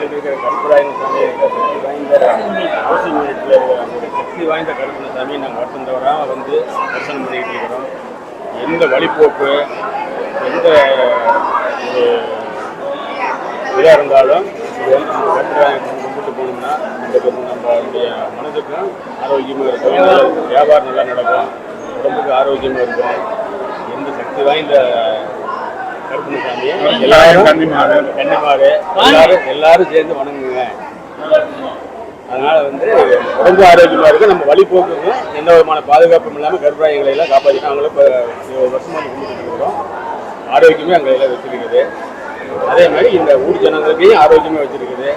மாநிலத்தில் இருக்கிற கருப்பராயன் சாமி சக்தி வாய்ந்த ஹவுசிங் யூனிட்டில் இருக்கிற சக்தி வாய்ந்த கருப்பண சாமியை நாங்கள் வருஷம் தவறாக வந்து தரிசனம் பண்ணிக்கிட்டு இருக்கிறோம் எந்த வழிபோக்கு எந்த ஒரு இதாக இருந்தாலும் இது வந்து நம்ம கருப்பராயன் கும்பிட்டு போனோம்னா இந்த நம்மளுடைய மனதுக்கும் ஆரோக்கியமாக இருக்கும் வியாபாரம் நல்லா நடக்கும் உடம்புக்கு ஆரோக்கியமாக இருக்கும். எந்த சக்தி வாய்ந்த கருப்பண சாமியை எல்லாரும் கன்னிமாரு. கன்னிமாரு எல்லாரும் எல்லாரும் சேர்ந்து வணங்குங்க. அதனால வந்து உடம்பு ஆரோக்கியமா இருக்கு. நம்ம வழிபோக்குங்க எந்த விதமான பாதுகாப்பும் இல்லாமல் கர்ப்பராயங்களை எல்லாம் காப்பாற்றி நாங்களும் இப்போ ஒரு வருஷமா கும்பிட்டு இருக்கிறோம். ஆரோக்கியமே அங்கே எல்லாம் வச்சிருக்குது. அதே மாதிரி இந்த ஊர் ஜனங்களுக்கையும் ஆரோக்கியமாக வச்சிருக்குது.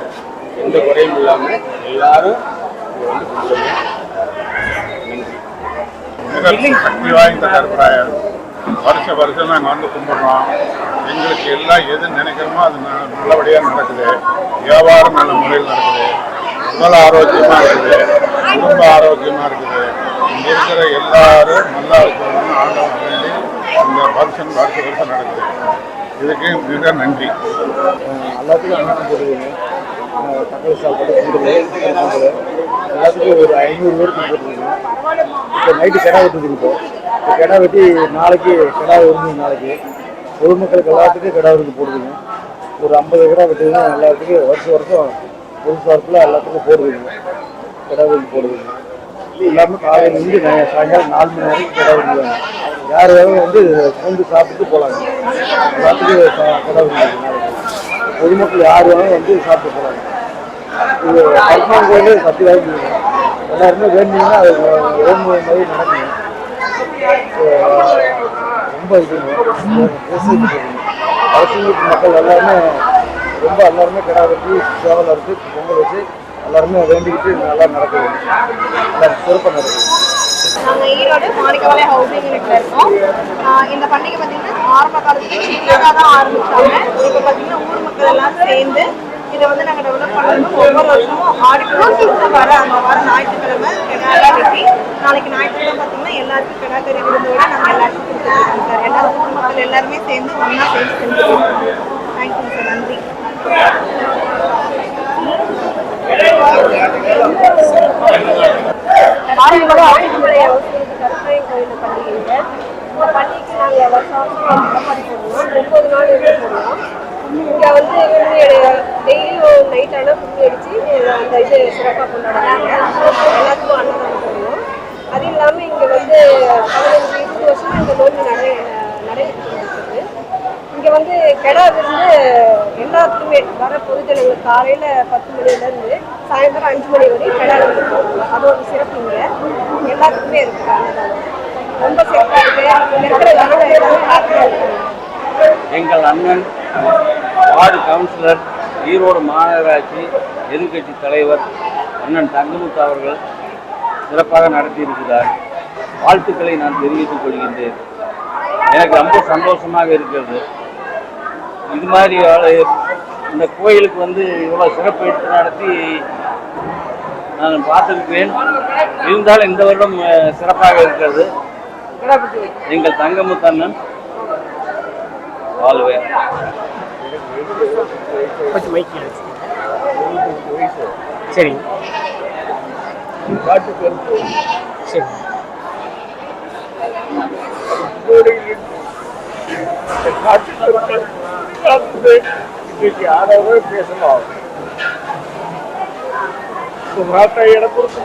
எந்த குறையும் இல்லாமல் எல்லாரும் இங்க வந்து கும்பிடுங்க நன்றி மிக சக்தி வாய்ந்த கருப்பராயர் வருஷ வருஷம் நாங்கள் வந்து கும்பிட்றோம். எங்களுக்கு எல்லாம் எது நினைக்கிறோமோ அது ந- நல்லபடியாக நடக்குது. வியாபாரம் நல்ல முறையில் நடக்குது. உடல் ஆரோக்கியமாக இருக்குது. குடும்ப ஆரோக்கியமாக இருக்குது. இங்கே இருக்கிற எல்லாரும் நல்லா இருக்கணும்னு ஆண்டவன் வேண்டி இந்த வருஷம் வருஷ வருஷம் நடக்குது. இதுக்கு மிக நன்றி. எல்லாத்துக்கும் அன்னதானம் போடுவீங்க தக்காளி சாப்பாடு எல்லாத்துக்கும் ஒரு ஐநூறு பேருக்கு இப்போ நைட்டு கடை விட்டுருக்கு இப்போ. கிடா வெட்டி நாளைக்கு கிடா விருந்து நாளைக்கு. பொதுமக்களுக்கு எல்லாத்துக்கும் கிடா விருந்து போடுவீங்க. ஒரு ஐம்பது கிடா வெட்டிங்கன்னா எல்லாத்துக்கும் வருஷம் வருஷம் பொது சார்பில் எல்லாத்துக்கும் போடுவீங்க. கிடா விருந்து போடுவீங்க. எல்லாமே காலையில் இருந்து சாயங்காலம் நாலு மணி வரைக்கும் கிடா விருந்து யார் வேணும் வந்து வந்து சாப்பிட்டு போகலாங்க எல்லாத்துக்கும் கிடா விருந்து நாளைக்கு பொதுமக்கள் யார் வேணாலும் வந்து சாப்பிட்டு போகலாங்க இது கருப்பான் கோயில் சக்தி எல்லாருமே வேண்டிங்கன்னா அது வேண்டிய மாதிரி நடக்கும் ரொம்ப ரொம்ப இதுங்க அரசியல் மக்கள் எல்லாருமே ரொம்ப எல்லாருமே கிடா வெட்டி சேவல் அறுத்து பொங்கல் வச்சு எல்லாருமே வேண்டிக்கிட்டு நல்லா நடக்குது நல்லா சிறப்பாக நடக்குது நாங்கள் ஈரோடு மாணிக்கவாலை ஹவுசிங் யூனிட்ல இருக்கோம் இந்த பண்டிகை பார்த்தீங்கன்னா ஆரம்ப காலத்துல சின்னதாக தான் ஆரம்பிச்சாங்க. இப்போ பார்த்தீங்கன்னா ஊர் மக்கள் எல்லாம் சேர்ந்து இதை வந்து நாங்கள் டெவலப் பண்ணணும் ஒவ்வொரு வருஷமும் ஆடி மாதம் வர அங்கே வர ஞாயிற்றுக்கிழமை கிடாலாம் வெட்டி நாளைக்கு ஞாயிற்றுக்கிழமை பார்த்தீங்கன்னா எல்லாருக்கும் கிடா கறி விருந்தோட நாங்கள் எல்லாருக்கும் கொடுத்துருக்கோம் சார். எல்லா ஊர் மக்கள் எல்லாருமே சேர்ந்து ஒன்றா சேர்ந்து செஞ்சுருக்கோம். தேங்க்யூ சார் நன்றி. ஆரம்பம் அவசியம் கருப்பை கோயில் பண்டிகை இந்த பண்டிகைக்கு நாங்கள் வருஷம் வருஷம் போடுவோம் ஒன்பது நாள் இருந்து போடுவோம் இங்கே வந்து டெய்லியும் நைட் ஆனால் கும்மி அடித்து அந்த இது சிறப்பாக கொண்டாடுறாங்க எல்லாத்துக்கும் அன்னதானம் பண்ணுவோம் அது இல்லாமல் இங்கே வந்து பதினஞ்சு இருபது வருஷம் இந்த நோன்பு நிறைய நடைபெற்று இங்கே வந்து கிடா விருந்து எல்லாத்துக்குமே வர பொதுஜனங்கள் காலையில் பத்து மணிலேருந்து சாயந்தரம் அஞ்சு மணி வரையும் கிடா விருந்து போடுவாங்க. அது ஒரு சிறப்பு இங்கே. எல்லாத்துக்குமே இருக்குது அன்னதானம். ரொம்ப சிறப்பாக இருக்குது இருக்கிற எல்லாமே ஹாப்பியாக எங்கள் அண்ணன் வார்டு கவுன்சிலர் ஈரோடு மாநகராட்சி எதிர்க்கட்சி தலைவர் அண்ணன் தங்கமுத்து அவர்கள் சிறப்பாக நடத்தியிருக்கிறார். வாழ்த்துக்களை நான் தெரிவித்துக் கொள்கின்றேன். எனக்கு ரொம்ப சந்தோஷமாக இருக்கிறது. இது மாதிரி இந்த கோயிலுக்கு வந்து இவ்வளோ சிறப்பு எடுத்து நடத்தி நான் பார்த்துருக்கிறேன். இருந்தாலும் இந்த வருடம் சிறப்பாக இருக்கிறது. எங்கள் தங்கமுத்தண்ணன் வாழ்வேன் கொஞ்சம் மைக்கில் சரிங்க சரி. காட்டு கருப்பு யாராவது பேசலாம் நாட்டை இடம் கொடுக்க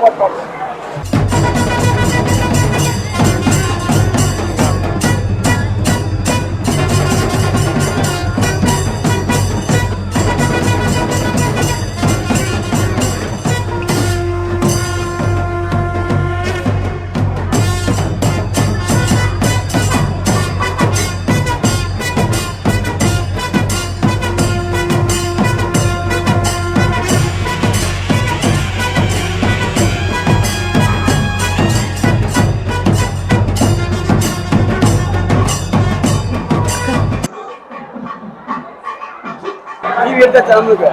டிவி எடுத்தா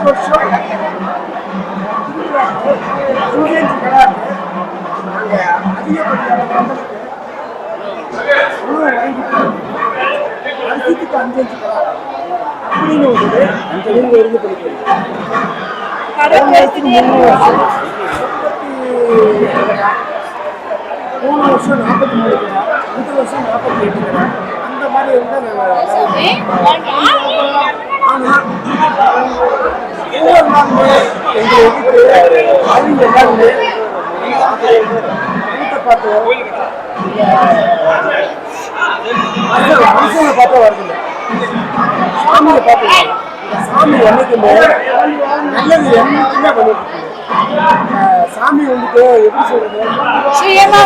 வருஷம். இந்தியன் கலாக்கு அஞ்சு அஞ்சு அப்படின்னு ஒரு இருந்து மூணு வருஷம் மூணு வருஷம் நாற்பத்தி மூணு அஞ்சு வருஷம் நாற்பத்தி எட்டு அந்த மாதிரி இருந்தால் ஆனால் ஒவ்வொரு நாளுமே எங்கள் வீட்டு அவங்க எல்லாருமே வீட்டை பார்த்து மனுஷன் பார்த்தா வருதுங்க சாமியை பார்த்து வருது. சாமி என்னைக்குமே நல்லது என்னைக்குமே பண்ணிட்டு சாமி வந்துட்டு எப்படி சொல்றது? சுயமா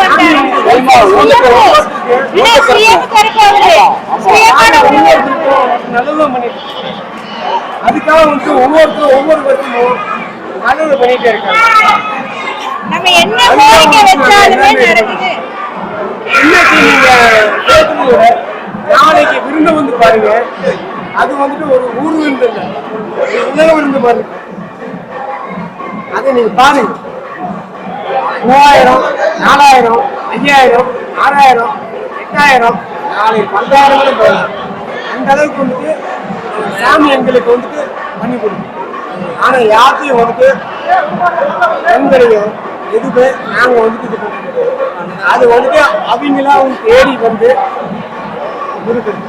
நல்லதும் பண்ணிட்டு. அதுக்காக வந்து ஒவ்வொருத்தரும் ஒவ்வொரு வருஷமும் நல்லது பண்ணிட்டே இருக்காங்க. நம்ம என்ன கோரிக்கை வச்சாலுமே நடக்குது. இன்னைக்கு நீங்க நாளைக்கு விருந்து வந்து பாருங்க. அது வந்துட்டு ஒரு ஊர் விருந்து இல்லை உலக விருந்து பாருங்க. அதை நீங்க பாருங்க. மூவாயிரம் நாலாயிரம் ஐயாயிரம் ஆறாயிரம் எட்டாயிரம் நாளை பத்தாயிரம் கூட போகலாம். அந்த அளவுக்கு வந்துட்டு சாமி எங்களுக்கு வந்துட்டு பண்ணி கொடுக்கும். ஆனா யாத்தையும் வந்துட்டு எங்களையும் எதுவுமே நாங்க வந்துட்டு இது பண்ண அது வந்துட்டு அவங்களா அவங்க தேடி வந்து இருக்குது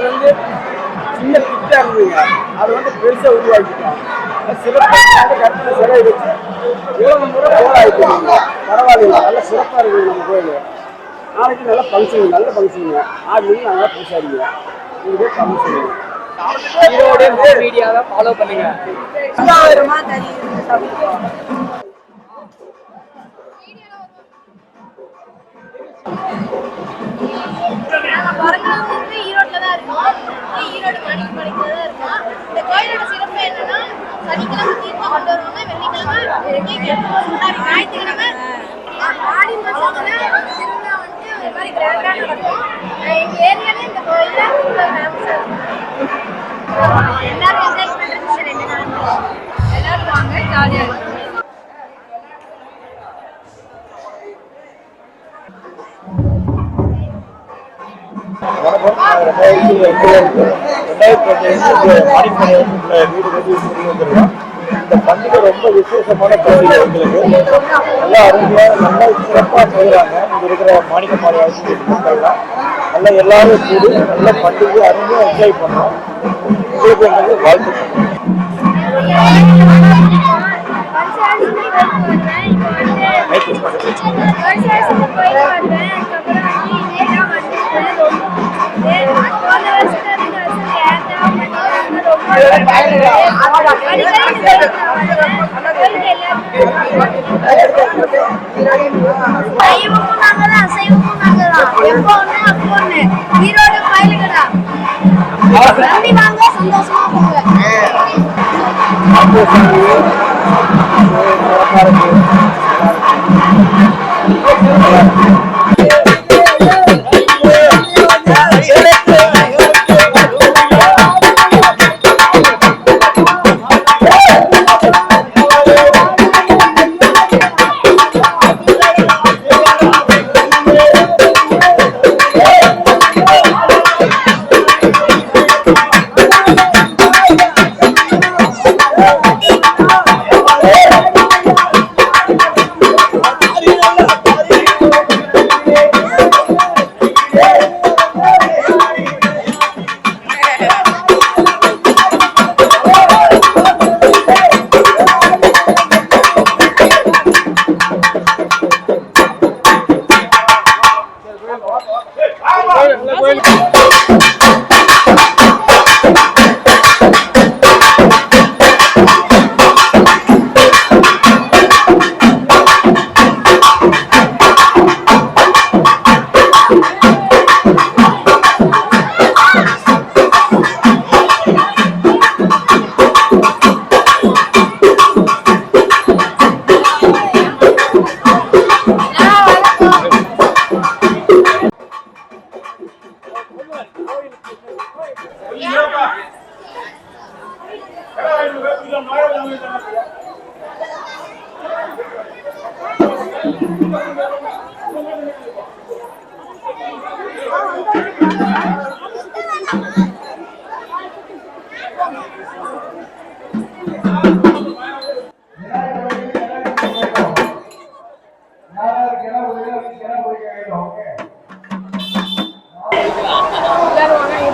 இருந்து சின்ன திட்டா இருந்ததுங்க அது வந்து பெருசாக உருவாக்கிட்டோம் அது சிறப்பாக கருத்துல சிலை வச்சு ஏழு முறை போராடிட்டு பரவாயில்லைங்க நல்ல சிறப்பாக இருக்குது நம்ம கோயில் நாளைக்கு நல்ல ஃபங்க்ஷன் நல்ல ஃபங்க்ஷனுங்க ஆறு நல்லா பூசாடிங்க இது பேர் ஃபங்க்ஷனுங்க ஈரோடு மீடியாவை ஃபாலோ பண்ணுங்க நாங்கள் பிறந்ததுல இருந்து தான் இருக்கோம். ஈரோடு மணிக்கு மணிக்கு தான் இருக்கோம். இந்த கோயிலோட சிறப்பு என்னன்னா சனிக்கிழமை தீர்த்தம் கொண்டு வருவாங்க. வெள்ளிக்கிழமை ஞாயிற்றுக்கிழமை. ஆடி மாசத்துல திருவிழா வந்து ஒரு மாதிரி நடக்கும். இந்த கோயில்ல ரொம்ப இருக்கும் எல்லாரும் என்ஜாய் பண்றது எல்லாரும் வாங்க ஜாலியா இருக்கும் ரெண்டாயிரத்தி ரெண்டாயிரத்தி ரெண்டாயிரத்தி மாடிப்படை வீடு கட்டி சொல்லி இந்த பண்டிகை ரொம்ப விசேஷமான பண்டிகை எங்களுக்கு நல்லா அருமையாக நல்லா சிறப்பாக செய்கிறாங்க இங்கே இருக்கிற மாணிக்கமாரி அரசு மக்கள்லாம் நல்லா எல்லாரும் கூடி நல்ல பண்டிகை அருமையாக என்ஜாய் பண்ணோம் உங்களுக்கு எங்களுக்கு வாழ்த்துக்கள் சைவமும் நாங்கதான் எப்போ ஒண்ணு அப்போ ஒண்ணு. ஈரோடு நம்பி வாங்க சந்தோஷமா போங்க.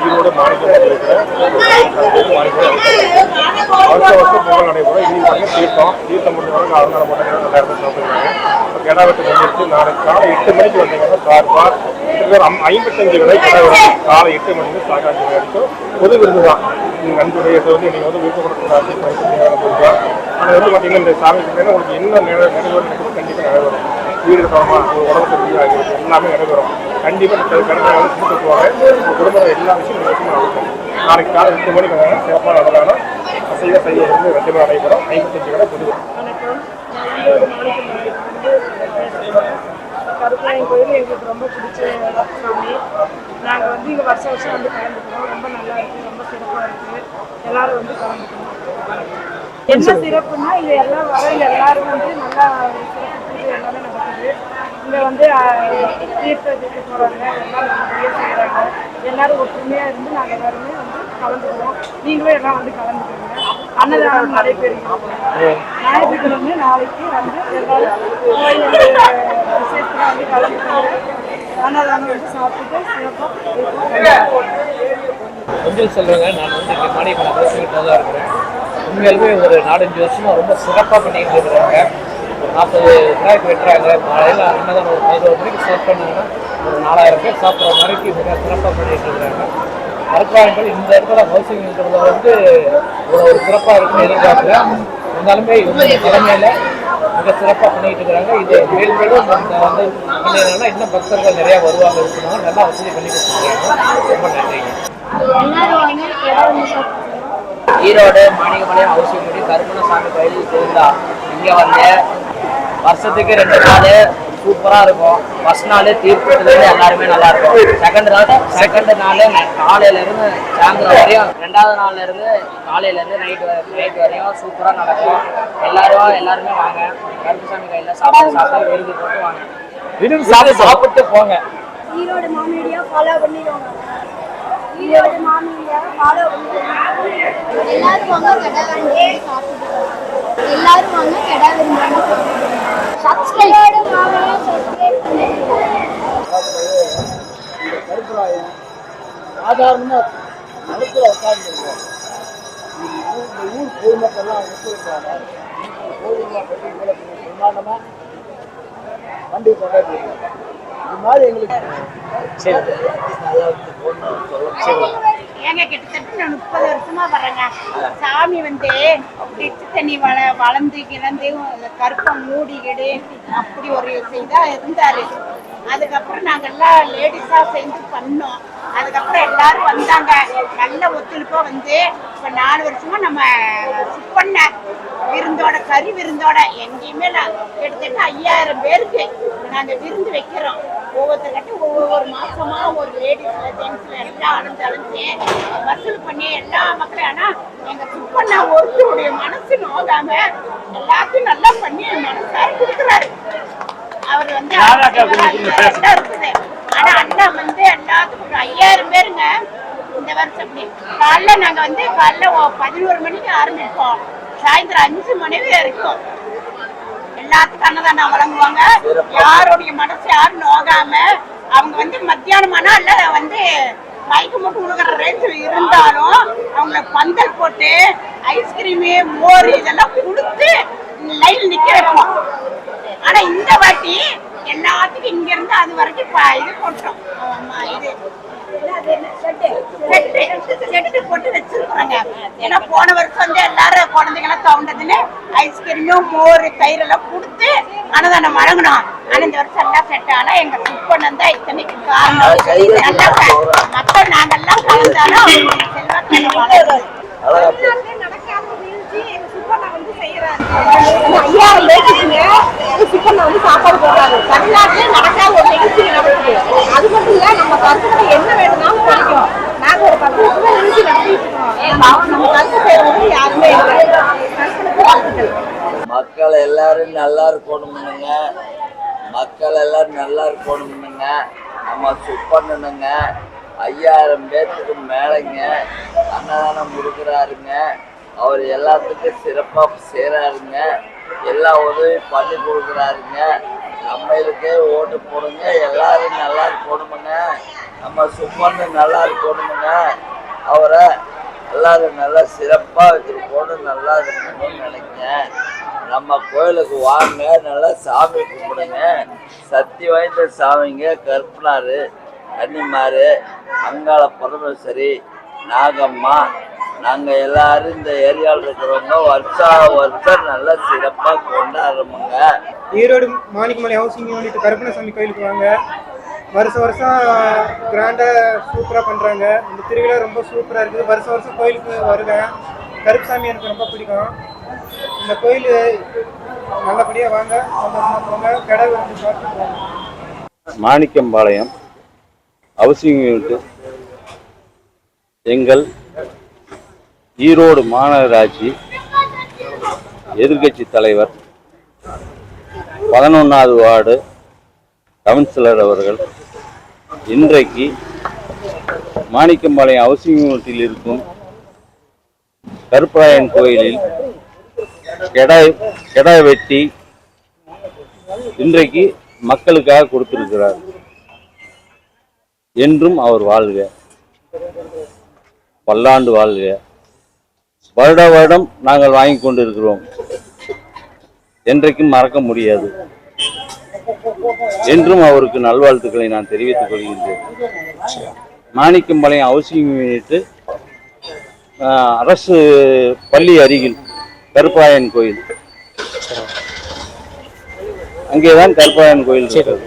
ஈரோடு மாணிக்கம் இருக்கிற வருஷம் பொங்கல் நடைபெறும் இன்னைக்கு தீர்த்தம் தீர்த்தம் முடிஞ்ச வரைக்கும் அதனால மட்டும் நல்லா இருந்து கிடா வெட்டு முடிஞ்சிருச்சு நாளைக்கு காலை எட்டு மணிக்கு வந்தீங்கன்னா சார்பாக ஐம்பத்தஞ்சு விலை கிடா வெட்டு காலை எட்டு மணிக்கு சாகாஞ்சு வரைக்கும் பொது விருது தான் நீங்கள் வந்து நீங்கள் வந்து விருப்பம் கொடுக்கக்கூடாது ஆனால் வந்து பார்த்தீங்கன்னா இந்த சாமி உங்களுக்கு என்ன நிறை கண்டிப்பாக நிறைவேறும் வீடு கட்டணுமா ஒரு ஆகிருக்கு எல்லாமே நிறைவேறும் கண்டிப்பாக கொடுத்து போவாங்க உங்கள் குடும்பத்தில் எல்லா விஷயம் நிச்சயமாக நடக்கும். நாளைக்கு காலை எட்டு மணிக்கு வந்தாங்க சிறப்பாக நடந்தாங்கன்னா செய்ய செய்ய இருந்து ரெண்டு மணி நடைபெறும். ஐம்பத்தஞ்சு கடை புது கருப்பராயன் கோயில் எங்களுக்கு ரொம்ப பிடிச்ச சாமி நாங்கள் வந்து இங்கே வருஷம் வருஷம் வந்து கலந்துக்கிறோம் ரொம்ப நல்லா இருக்கு. ரொம்ப சிறப்பாக இருக்கு. எல்லாரும் வந்து கலந்துக்கணும். என்ன சிறப்புன்னா இது எல்லாம் வர எல்லாரும் வந்து நல்லா சிறப்பு பூஜை எல்லாமே நடக்குது வந்து தீர்த்தத்துக்கு போகிறாங்க எல்லாம் நல்லபடியாக செய்கிறாங்க எல்லாரும் ஒற்றுமையாக இருந்து நாங்கள் எல்லாருமே வந்து கலந்துக்கிறோம். நீங்களும் எல்லாம் வந்து கலந்துக்கிறோங்க. அன்னதானம் நடைபெறுகிறது. ஞாயிற்றுக்கிழமை நாளைக்கு வந்து எல்லாரும் கோயில் விஷயத்தில் வந்து கலந்துக்கிறாங்க. அன்னதானம் வச்சு சாப்பிட்டுட்டு சிறப்பாக கொஞ்சம் சொல்லுங்க நான் வந்து இங்கே மாணிக்கம் பேசிக்கிட்டு தான் இருக்கிறேன். உண்மையாலுமே ஒரு நாலஞ்சு வருஷமாக ரொம்ப சிறப்பாக பண்ணிக்கிட்டு இருக்கிறாங்க. நாற்பது விநாயகர் வெட்டுறாங்க. காலையில் அன்னதானம் ஒரு பதினோரு மணிக்கு ஸ்டார்ட் பண்ணாங்கன்னா ஒரு நாலாயிரம் பேர் சாப்பிட்ற மாதிரிக்கு மிக சிறப்பாக பண்ணிட்டு இருக்கிறாங்க. மருத்துவர்கள் இந்த இடத்துல ஹவுசிங்கிறத வந்து ஒரு ஒரு சிறப்பாக இருக்குன்னு எதிர்பார்க்குறேன் இருந்தாலுமே இவங்க தலைமையில் மிக சிறப்பாக பண்ணிட்டு இருக்கிறாங்க. இது மேல்மேலும் வந்து பண்ணிடுறாங்கன்னா இன்னும் பக்தர்கள் நிறையா வருவாங்க இருக்கிறாங்க நல்லா வசதி பண்ணி கொடுத்துருக்காங்க. ரொம்ப நன்றிங்க. ஈரோடு மாணிக்கமலையம் ஹவுசிங் கருப்பணசாமி கோயில் இருந்தா இங்கே வந்து வருஷத்துக்கு ரெண்டு நாள் சூப்பராக இருக்கும். ஃபர்ஸ்ட் நாள் தீர்த்தத்துலேருந்து எல்லாருமே நல்லா இருக்கும். செகண்ட் நாள் செகண்ட் நாள் காலையிலேருந்து சாயந்தரம் வரையும் ரெண்டாவது நாள்ல இருந்து காலையிலேருந்து நைட் நைட் வரையும் சூப்பராக நடக்கும். எல்லாரும் எல்லாருமே வாங்க. கருப்பசாமி கோயிலில் சாப்பாடு சாப்பிட்டு விருது போட்டு வாங்க. விருது சாப்பிட்டு சாப்பிட்டு போங்க. ஈரோடு மாமீடியா ஃபாலோ பண்ணிடுவாங்க ஈரோடு மாமீடியா ஃபாலோ பண்ணிடுவாங்க எல்லாரும் வாங்க கடை வாங்கி சாப்பிட்டு எல்லாரும் வாங்க கடை விரும்புறாங்க சப்ஸ்கிரைப் மாமீடியா சப்ஸ்கிரைப் கருப்பராயன் சாதாரணமாக நடுப்புற உட்கார்ந்துருக்கோம் இந்த ஊர் பொதுமக்கள்லாம் ஒத்துழைப்பாங்க கோவில்லாம் கட்டி இவ்வளோ பிரம்மாண்டமாக வண்டி கொண்டாடி இது மாதிரி எங்களுக்கு ஏங்க கிட்டத்தட்ட நான் முப்பது வருஷமா வரேங்க சாமி வந்து டிச்சு தண்ணி வள வளர்ந்து கிளந்து கருப்பம் மூடிக்கிடு அப்படி ஒரு செய்தா இருந்தாரு. அதுக்கப்புறம் நாங்க எல்லாம் லேடிஸா சேர்ந்து பண்ணோம். அதுக்கப்புறம் எல்லாரும் வந்தாங்க. நல்ல ஒத்துழைப்பா வந்து இப்ப நாலு வருஷமா நம்ம சுப்பண்ண விருந்தோட கறி விருந்தோட எங்கேயுமே நான் கிட்டத்தட்ட ஐயாயிரம் பேருக்கு நாங்க விருந்து வைக்கிறோம். ஒவ்வொருத்தர்கிட்ட ஒவ்வொரு மாசமா ஒரு லேடிஸ்ல ஜென்ஸ்ல எல்லாம் அலைஞ்சு அலைஞ்சு வசூல் பண்ணி எல்லா மக்களும் ஆனா எங்க சுப்பண்ணா ஒருத்தருடைய மனசு நோகாம எல்லாத்தையும் நல்லா பண்ணி மனசார கொடுக்குறாரு. அவர் வந்து இருக்குது. ஆனா அண்ணா வந்து எல்லாத்துக்கும் ஒரு ஐயாயிரம் பேருங்க இந்த வருஷம் அப்படி. காலைல நாங்க வந்து காலைல பதினோரு மணிக்கு ஆரம்பிப்போம். சாயந்தரம் அஞ்சு மணி வரைக்கும். எல்லாத்துக்கும் அன்னதானம் வழங்குவாங்க. யாருடைய மனசு யாரும் நோகாம அவங்க வந்து மத்தியானமானா இல்ல வந்து மயக்க மட்டும் உழுகிற ரேஞ்சில் இருந்தாலும் அவங்கள பந்தல் போட்டு ஐஸ்கிரீமு மோர் இதெல்லாம் கொடுத்து லைன் நிக்க வைப்போம் ஆனா இந்த வாட்டி எல்லாத்துக்கும் இங்க இருந்து அது வரைக்கும் இது போட்டோம். இது. செட்டு போட்டு வச்சிருக்காங்க ஏன்னா போன வருஷம் வந்து எல்லாரும் குழந்தைங்களாம் தவுண்டதுன்னு ஐஸ்கிரீமும் மோர் தயிர் எல்லாம் கொடுத்து அன்னதானம் வழங்கினோம். ஆனா இந்த வருஷம் எல்லாம் செட் ஆனா எங்க சுப்பண்ணன் தான் இத்தனைக்கு காரணம் மக்கள் நாங்கெல்லாம் கலந்தாலும் செல்வாக்கு வளருது தமிழ்நாட்டுல நடக்காத நிகழ்ச்சி எங்க சுப்பண்ணா வந்து செய்யறாரு ஐயாயிரம் பேருக்கு சிக்கன் வந்து சாப்பாடு போடுறாங்க தமிழ்நாட்டுல நடக்காத ஒரு நிகழ்ச்சி நடக்குது. அது மட்டும் இல்ல நம்ம கருத்துக்களை என்ன வேணும்னாலும் கிடைக்கும் நாங்க ஒரு பத்து வருஷமா நிகழ்ச்சி நடத்திட்டு இருக்கோம். நம்ம கருத்து செய்யறவங்க யாருமே இல்லை. கருத்துக்கு வாழ்த்துக்கள். மக்கள் எல்லாரும் நல்லா இருக்கணும்னுங்க. மக்கள் எல்லாரும் நல்லா இருக்கணும்னுங்க. நம்ம சுப்பண்ணுங்க ஐயாயிரம் பேர்த்துக்கு மேலேங்க அன்னதானம் கொடுக்குறாருங்க. அவர் எல்லாத்துக்கும் சிறப்பாக செய்கிறாருங்க எல்லா உதவியும் பண்ணி கொடுக்குறாருங்க. நம்ம இதுக்கே ஓட்டு போடுங்க. எல்லாரும் நல்லா இருக்கணுமுங்க. நம்ம சும்மன்னு நல்லா இருக்கணுமுங்க. அவரை எல்லாரும் நல்லா சிறப்பாக வச்சுருக்கணும் நல்லா இருக்கணும்னு நினைக்கிறேன் நம்ம கோயிலுக்கு வாங்க நல்லா சாமி கும்பிடுங்க. சக்தி வாய்ந்த சாமிங்க கற்பனாரு கன்னிமாரு அங்காள பரமேஸ்வரி நாகம்மா நாங்கள் எல்லாரும் இந்த ஏரியாவில் இருக்கிறவங்க வருஷா வருஷம் நல்லா சிறப்பாக கொண்டாடுறோமுங்க. ஈரோடு மாணிக்கமலை ஹவுசிங் யூனிட் கருப்பணசாமி கோயிலுக்கு வாங்க. வருஷம் வருஷம் கிராண்டாக சூப்பராக பண்ணுறாங்க இந்த திருவிழா ரொம்ப சூப்பராக இருக்குது. வருஷம் வருஷம் கோயிலுக்கு வருவேன். கருப்புசாமி எனக்கு ரொம்ப பிடிக்கும். இந்த கோயில் நல்லபடியாக வாங்க. சந்தோஷமாக போங்க. கடை வந்து பார்த்து போங்க மாணிக்கம்பாளையம் ஹவுசிங் யூனிட் எங்கள் ஈரோடு மாநகராட்சி எதிர்கட்சி தலைவர் பதினொன்றாவது வார்டு கவுன்சிலர் அவர்கள் இன்றைக்கு மாணிக்கம்பாளையம் ஹவுசிங் யூனிட்டில் இருக்கும் கருப்பராயன் கோயிலில் கெடாய் கெடாய் வெட்டி இன்றைக்கு மக்களுக்காக கொடுத்திருக்கிறார். என்றும் அவர் வாழ்க. பல்லாண்டு வாழ்க. வருட வருடம் நாங்கள் வாங்கி கொண்டிருக்கிறோம். என்றைக்கும் மறக்க முடியாது. என்றும் அவருக்கு நல்வாழ்த்துக்களை நான் தெரிவித்துக் கொள்கின்றேன். மாணிக்கம்பாளையம் ஹவுசிங் யூனிட் ஆஹ், அரசு பள்ளி அருகில் கருப்பாயன் கோயில். அங்கேதான் கருப்பாயன் கோயில் இருக்கிறது